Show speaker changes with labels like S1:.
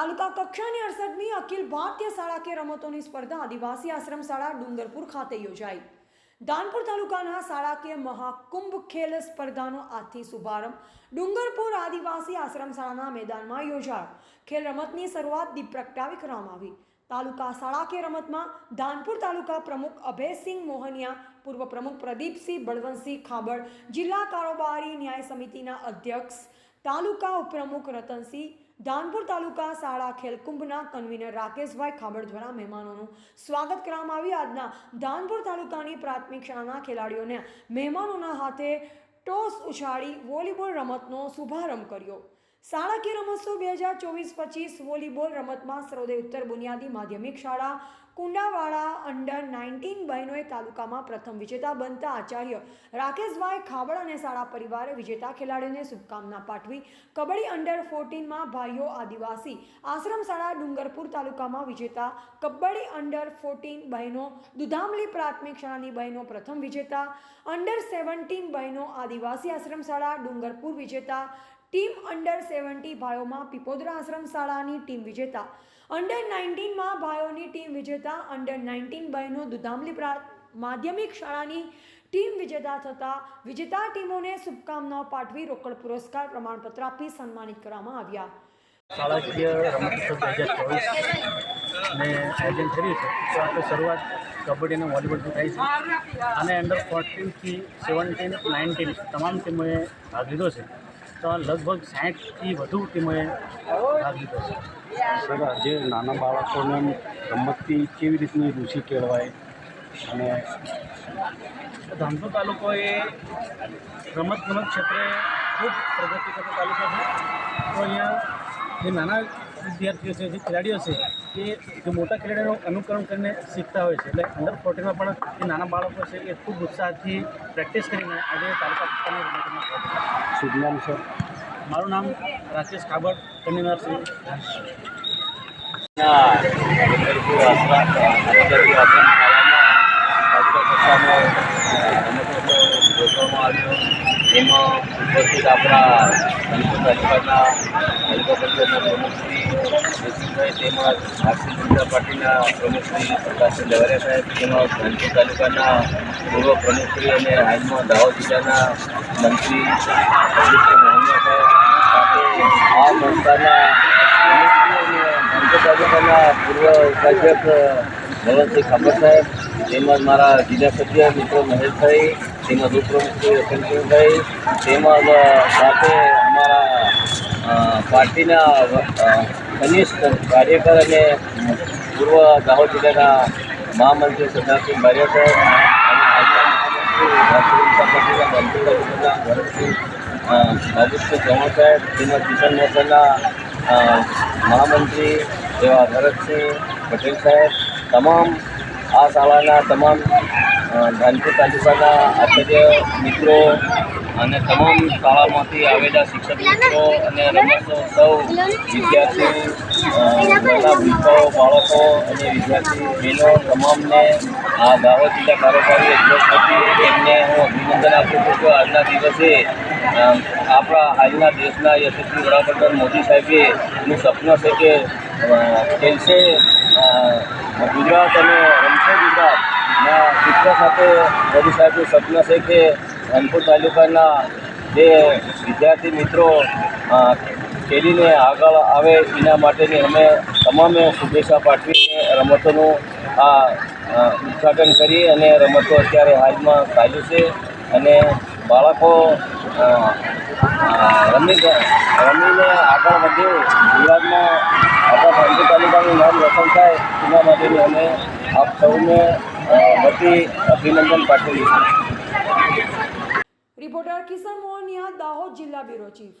S1: તાલુકા કક્ષાની અડસઠમી અખિલ ભારતીય શાળાકીય રમતોની સ્પર્ધા આદિવાસી આશ્રમ શાળા ડુંગરપુર ખાતે યોજાઈ. દાનપુર તાલુકાના શાળાકીય મહાકુંભ ખેલ સ્પર્ધાનો આજથી શુભારંભ ડુંગરપુર આદિવાસી આશ્રમ શાળાના મેદાનમાં યોજાયો. ખેલ રમતની શરૂઆત દીપ પ્રગટાવી કરવામાં આવી. તાલુકા શાળાકીય રમતમાં ધાનપુર તાલુકા પ્રમુખ અભયસિંહ મોહનિયા, પૂર્વ પ્રમુખ પ્રદીપસિંહ બળવંતસિંહ ખાબડ, જિલ્લા કારોબારી ન્યાય સમિતિના અધ્યક્ષ, તાલુકા ઉપપ્રમુખ રતનસિંહ ધાનપુર તાલુકા શાળા ખેલકુંભના કન્વીનર રાકેશભાઈ ખાબડ દ્વારા મહેમાનોનું સ્વાગત કરવામાં આવ્યું. આજના ધાનપુર તાલુકાની પ્રાથમિક શાળાના ખેલાડીઓને મહેમાનોના હાથે ટોસ ઉછાળી વોલીબોલ રમતનો શુભારંભ કર્યો. શાળાકીય રમતોત્સવ બે હજાર ચોવીસ પચીસ વોલીબોલ રમતમાં સર્વોદય ઉત્તર બુનિયાદી માધ્યમિક શાળા, કુંડાવાળા અંડર નાઇન્ટીન બહેનોએ તાલુકામાં પ્રથમ વિજેતા બનતા આચાર્ય રાકેશભાઈ ખાબડ અને શાળા પરિવારે વિજેતા ખેલાડીઓને શુભકામના પાઠવી. કબડ્ડી અંડર ફોર્ટીનમાં ભાઈઓ આદિવાસી. આશ્રમ શાળા ડુંગરપુર તાલુકામાં વિજેતા. કબડ્ડી અંડર ફોર્ટીન બહેનો દુધામલી પ્રાથમિક શાળાની બહેનો પ્રથમ વિજેતા. અંડર સેવન્ટીન બહેનો આદિવાસી આશ્રમ શાળા ડુંગરપુર વિજેતા. ટીમ અંડર સેવન્ટી ભાઈઓમાં પીપોદરા આશ્રમ શાળાની ટીમ વિજેતા અંડર નાઇન્ટીનમાં ભાઈઓની ટીમ વિજેતા અંડર નાઇન્ટીન બહેનો દુધામલી માધ્યમિક શાળાની ટીમ વિજેતા થતા વિજેતા ટીમોને શુભકામનાઓ પાઠવી રોકડ પુરસ્કાર પ્રમાણપત્ર આપી સન્માનિત કરવામાં આવ્યા
S2: શાળાકીય રમતોત્સવ બે હજાર ચોવીસને આયોજન કર્યું છે તો આપણે શરૂઆત કબડ્ડી અને વોલીબોલથી થાય છે અને અંડર ફોર્ટીનથી સેવન્ટીન નાઇન્ટીન તમામ ટીમોએ ભાગ લીધો છે તો લગભગ સાઠથી વધુ ટીમોએ ભાગ લીધો છે.
S3: સર આજે નાના બાળકોને રમતથી કેવી રીતની રુચિ કેળવાય? અને
S2: ધાનપુર તાલુકો એ રમત ગમત ક્ષેત્રે ખૂબ પ્રગતિ કરતો તાલુકો છે. તો અહીંયા જે નાના વિદ્યાર્થીઓ છે જે ખેલાડીઓ છે એ જે મોટા ખેલાડીઓનું અનુકરણ કરીને શીખતા હોય છે. એટલે અંડર ફોર્ટીનમાં પણ જે નાના બાળકો છે એ ખૂબ ઉત્સાહથી પ્રેક્ટિસ કરીને આજે તાલુકા છે.
S3: શુભ નામ છે?
S2: મારું નામ રાકેશ કાબડ કન્વીનર
S4: યોજવામાં આવ્યો એમાં ઉપસ્થિત આપણા ધનપુર તાલુકાના તાલુકા પંચાયતના પ્રમુખશ્રી જયસિંહભાઈ તેમજ ભારતીય જનતા પાર્ટીના પ્રમુખશ્રી પ્રકાશસિંહ લવારિયા સાહેબ તેમજ ધનપુર તાલુકાના પૂર્વ પ્રમુખશ્રી અને હાલમાં દાહોદ જિલ્લાના મંત્રી આ સંસ્થાના પ્રમુખશ્રી તાલુકાના પૂર્વ ઉપાધ્યક્ષ ભગવતસિંહ ખાબર સાહેબ તેમજ મારા જિલ્લા સભ્ય મિત્રો મહેશભાઈ તેમજ ઉપપ્રમુખ શ્રી તેમજ સાથે અમારા પાર્ટીના કનિષ્ઠ કાર્યકર અને પૂર્વ દાહોદ જિલ્લાના મહામંત્રી સરદારસિંહ બારિયા સાહેબ અને આજના મહામંત્રી ભારતીય જનતા પાર્ટીના ધનપુર તાલુકાના ભરતસિંહ અ, બાબુસિંહ ચૌહાણ સાહેબ તેમજ કિસાન મોરચાના મહામંત્રી એવા ભરતસિંહ પટેલ સાહેબ તમામ આ શાળાના તમામ ધાનપુર તાલુકાના આચાર્ય મિત્રો અને તમામ શાળામાંથી આવેલા શિક્ષક મિત્રો અને રમતો સૌ વિદ્યાર્થીઓ બાળકો અને વિદ્યાર્થી બહેનો તમામને આ દાહોદ જિલ્લા કારોબારી વતી એમને હું અભિનંદન આપું છું કે આજના દિવસે આપણા હાલના દેશના યશસ્વી વડાપ્રધાન મોદી સાહેબે એનું સપનું છે કે ખેલશે ગુજરાત અને રમશે ગુજરાતના શિક્ષા સાથે મોદી સાહેબનું સપનું છે કે ધાનપુર તાલુકાના જે વિદ્યાર્થી મિત્રો ખેલીને આગળ આવે એના માટેની અમે તમામે શુભેચ્છા પાઠવીને રમતોનું આ ઉદઘાટન કરી અને રમતો અત્યારે હાલમાં ચાલુ છે. અને બાળકો રમી રમીને આગળ વધે ગુજરાતમાં આપણા ધાનપુર તાલુકાનું નામ રોશન થાય એના માટેની અમે આપ સૌને બધી અભિનંદન પાઠવીએ
S1: રિપોર્ટર કિશન મોહનિયા, દાહોદ જિલ્લા બ્યુરો ચીફ.